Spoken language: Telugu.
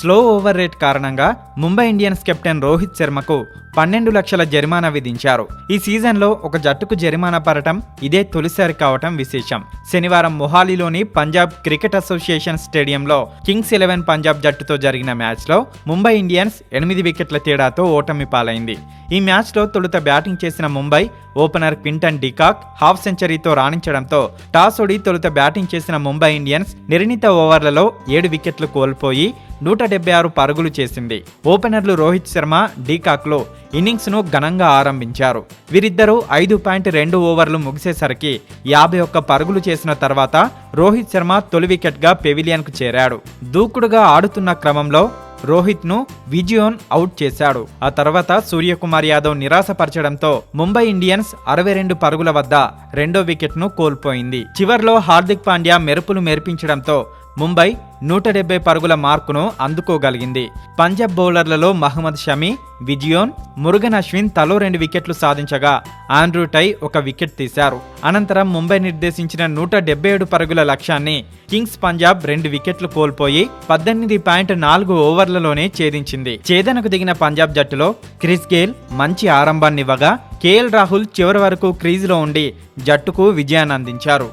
స్లో ఓవర్ రేట్ కారణంగా ముంబై ఇండియన్స్ కెప్టెన్ రోహిత్ శర్మకు పన్నెండు లక్షల జరిమానా విధించారు. ఈ సీజన్లో ఒక జట్టుకు జరిమానా పడటం ఇదే తొలిసారి కావటం విశేషం. శనివారం మొహాలీలోని పంజాబ్ క్రికెట్ అసోసియేషన్ స్టేడియంలో కింగ్స్ ఎలెవెన్ పంజాబ్ జట్టుతో జరిగిన మ్యాచ్లో ముంబై ఇండియన్స్ ఎనిమిది వికెట్ల తేడాతో ఓటమి పాలైంది. ఈ మ్యాచ్లో తొలుత బ్యాటింగ్ చేసిన Mumbai opener Quinton de Kock half సెంచరీతో రాణించడంతో టాస్ ఓడి తొలుత బ్యాటింగ్ చేసిన ముంబై ఇండియన్స్ నిర్ణీత ఓవర్లలో ఏడు వికెట్లు కోల్పోయి నూట డెబ్బై ఆరు పరుగులు చేసింది. ఓపెనర్లు రోహిత్ శర్మ డీకాక్లో ఇన్నింగ్స్ను ఘనంగా ఆరంభించారు. వీరిద్దరూ ఐదు పాయింట్ రెండు ఓవర్లు ముగిసేసరికి యాభై ఒక్క పరుగులు చేసిన తర్వాత రోహిత్ శర్మ తొలి వికెట్గా పెవిలియన్కు చేరాడు. దూకుడుగా ఆడుతున్న క్రమంలో రోహిత్ను విజియోన్ అవుట్ చేశాడు. ఆ తర్వాత సూర్యకుమార్ యాదవ్ నిరాశపరచడంతో ముంబై ఇండియన్స్ అరవై రెండు పరుగుల వద్ద రెండో వికెట్ను కోల్పోయింది. చివర్లో హార్దిక్ పాండ్యా మెరుపులు మెరిపించడంతో ముంబై నూట డెబ్బై పరుగుల మార్కును అందుకోగలిగింది. పంజాబ్ బౌలర్లలో మహమ్మద్ షమి విజియోన్ మురుగన్ అశ్విన్ తలో రెండు వికెట్లు సాధించగా ఆండ్రూ టై ఒక వికెట్ తీశారు. అనంతరం ముంబై నిర్దేశించిన నూట డెబ్బై ఏడు పరుగుల లక్ష్యాన్ని కింగ్స్ పంజాబ్ రెండు వికెట్లు కోల్పోయి పద్దెనిమిది పాయింట్ నాలుగు ఓవర్లలోనే ఛేదించింది. ఛేదనకు దిగిన పంజాబ్ జట్టులో క్రిస్ గేల్ మంచి ఆరంభాన్నివ్వగా కేఎల్ రాహుల్ చివరి వరకు క్రీజులో ఉండి జట్టుకు విజయాన్ని అందించారు